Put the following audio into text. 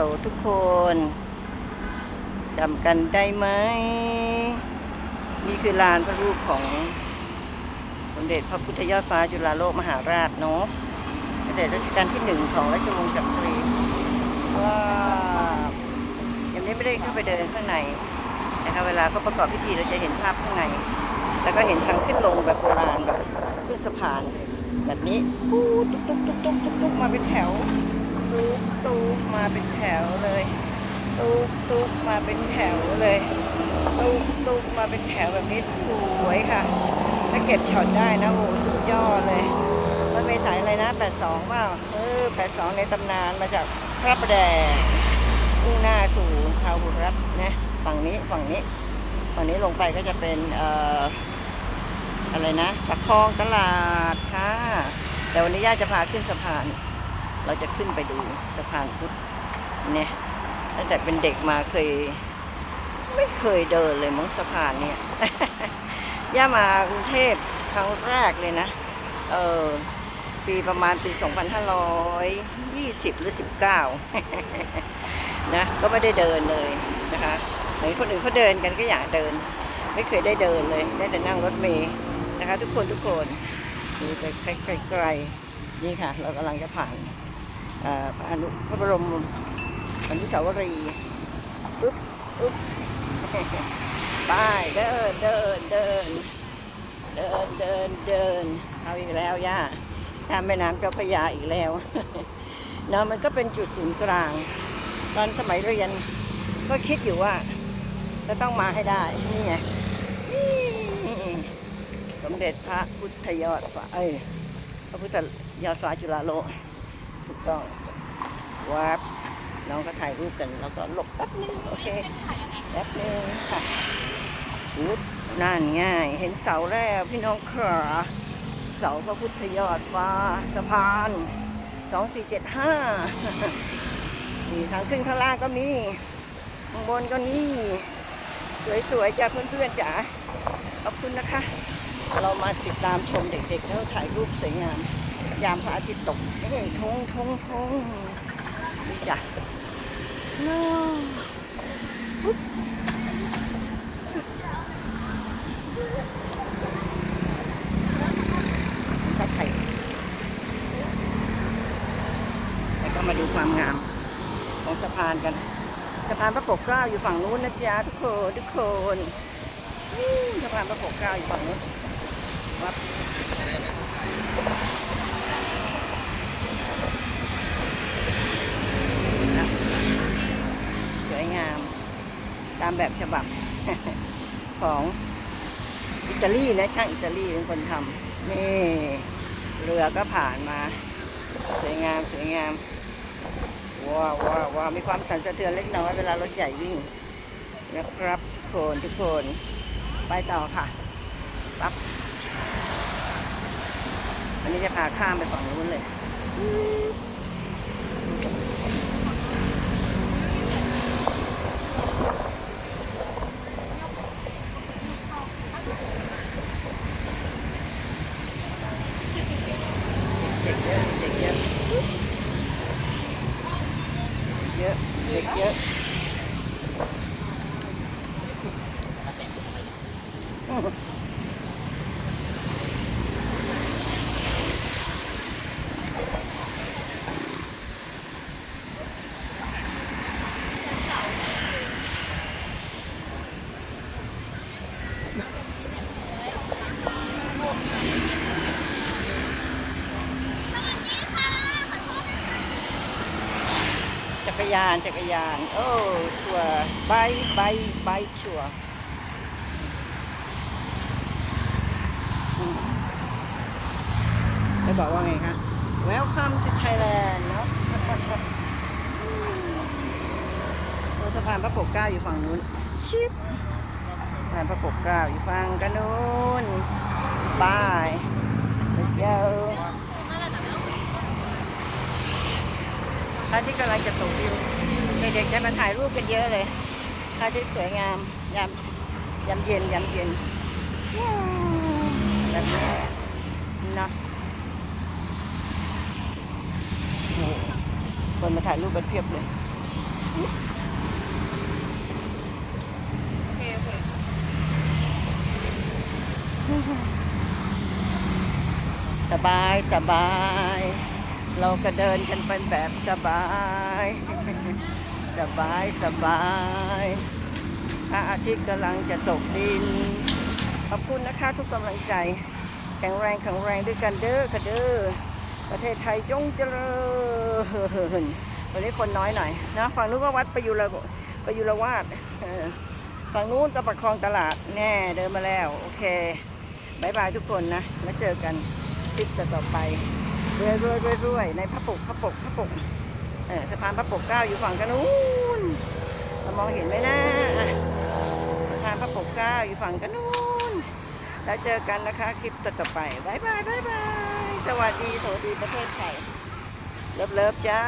ลทุกคนจำกันได้ไหม นี่คือลานพระรูปของสมเด็จพระพุทธยอดฟ้าจุฬาโลกมหาราชเนาะสมเด็จรัชกาลที่หนึ่งของราชวงศ์จักรีว้าวยังไม่ได้เข้าไปเดินข้างในนะคะเวลาเขาประกอบพิธีเราจะเห็นภาพข้างใน แล้วก็เห็นทางขึ้นลงแบบโบราณแบบขึ้นสะพาน แบบนี้ปูตุ๊กตุ๊กตุ๊กตุ๊กตุ๊กตุ๊กมาเป็นแถว ตุ๊กตุ๊กมาเป็นแถวเลย ตุ๊กตุ๊กมาเป็นแถวเลย ตุ๊กตุ๊กมาเป็นแถวแบบนี้สวยค่ะ ถ้าเก็บช็อตได้นะโอ้สุดยอดเลย มันไม่สายอะไรนะ 82เปล่าเออ 82 ในตำนานมาจากพระประแดงมุ่งหน้าสู่ทาวบุรัตนะฝั่งนี้ฝั่งนี้ฝั่งนี้ลงไปก็จะเป็นเอ่ออะไรนะประคลองตลาดค่ะ แต่วันนี้ย่าจะพาขึ้นสะพาน เราจะขึ้นไปดูสะพานพุทธเนี่ยตั้งแต่เป็นเด็กมาเคย ไม่เคยเดินเลยมั้งสะพานเนี่ยย่ามากรุงเทพครั้งแรกเลยนะ เออปีประมาณปี 2520 หรือ 19 นะ ก็ไม่ได้เดินเลยนะคะเห็นคนอื่นเขาเดินกันก็อยากเดิน ไม่เคยได้เดินเลย ได้แต่นั่งรถเมล์นะคะ ทุกคนทุกคนดูไปไกลๆนี่ค่ะ เรากำลังจะผ่าน อ่อพระอนุพระบรมอนุสาวรีย์ปุ๊บปุ๊บไปเดินเดินเดินเดินเดินเดินเอาอีกแล้วย่าข้ามแม่น้ำเจ้าพระยาอีกแล้วเนาะมันก็เป็นจุดศูนย์กลาง ตอนสมัยเรียนก็คิดอยู่ว่า จะต้องมาให้ได้ นี่ไงสมเด็จพระพุทธยอดฟ้าเอ้ยพระพุทธยอดฟ้าจุฬาโลก ถูกต้องวับน้องก็ถ่ายรูปกัน แล้วก็หลบแป๊บนึงโอเคแป๊บนึงค่ะปุ๊บนั่นง่าย เห็นเสาแล้วพี่น้องขาเสาพระพุทธยอดฟ้าสะพาน2475นี่ทางขึ้นข้างล่างก็มีข้างบนก็นี่ สวยๆจ้ะเพื่อนๆจ๋าขอบคุณนะคะ เรามาติดตามชมเด็กๆแล้วถ่ายรูปสวยงาม ยามพระอาทิตย์ตกเฮ้ยทงทงทงนี่จ้ะน้าวปุ๊บถ้าไทยแล้วก็มาดูความงามของสะพานกัน สะพานพระปกเกล้าอยู่ฝั่งนู้นนะจ๊ะทุกคนทุกคนสะพานพระปกเกล้าอยู่ฝั่งนู้นวับนะสวยงาม ตามแบบฉบับของอิตาลีนะช่างอิตาลีเป็นคนทำนี่เรือก็ผ่านมา สวยงามสวยงามว้าวว้าววามีความสั่นสะเทือนเล็กน้อยเวลารถใหญ่วิ่งนะครับทุกคนทุกคนไปต่อค่ะปั๊บวันนี้จะพาข้ามไปฝั่งนู้นเลยเด็กเยอะเด็กเยอะ เยอะเด็กเยอะ รยานจักรยาน โอ้ชัวใบใบใบชัวไม่บอกว่าไงคะ Welcome to Thailand เนาะโอ้สะพานพระปกเก้าอยู่ฝั่งนู้น ชิปสะพานพระปกเก้าอยู่ฝั่งกันนู้นบาย let's go พ ระอาที่กำลังจะตกดินเด็กๆจะมาถ่ายรูปกันเยอะเลยพระอาที่สวยงามยามยามเย็นยามเย็นแบบนี้เนาะคนมาถ่ายรูปกันเพียบเลยโอเคโอเคสบายสบาย เราก็เดินกันเป็นแบบสบาย สบายสบายพระอาทิตย์กำลังจะตกดิน ขอบคุณนะคะทุกกำลังใจ แข็งแรงแข็งแรงด้วยกันเด้อค่ะเด้อประเทศไทยจงเจริญวันนี้คนน้อยหน่อยนะฝั่งนู้นก็วัดประยุรประยุรวาสเออฝั่งนู้นก็ประคองตลาดแน่เดินมาแล้ว โอเคบายบายทุกคนนะ แล้วเจอกันคลิปต่อไป รวยรวยรวยรวยในพระปกพระปกพระปกเออสะพานพระปกเก้าอยู่ฝั่งกันนู้นเรามองเห็นไหมนะสะพานพระปกเก้าอยู่ฝั่งกันนู้นแล้วเจอกันนะคะคลิปต่อไปบายบายบายบายสวัสดีสวัสดีประเทศไทยเลิฟเลิฟจ้า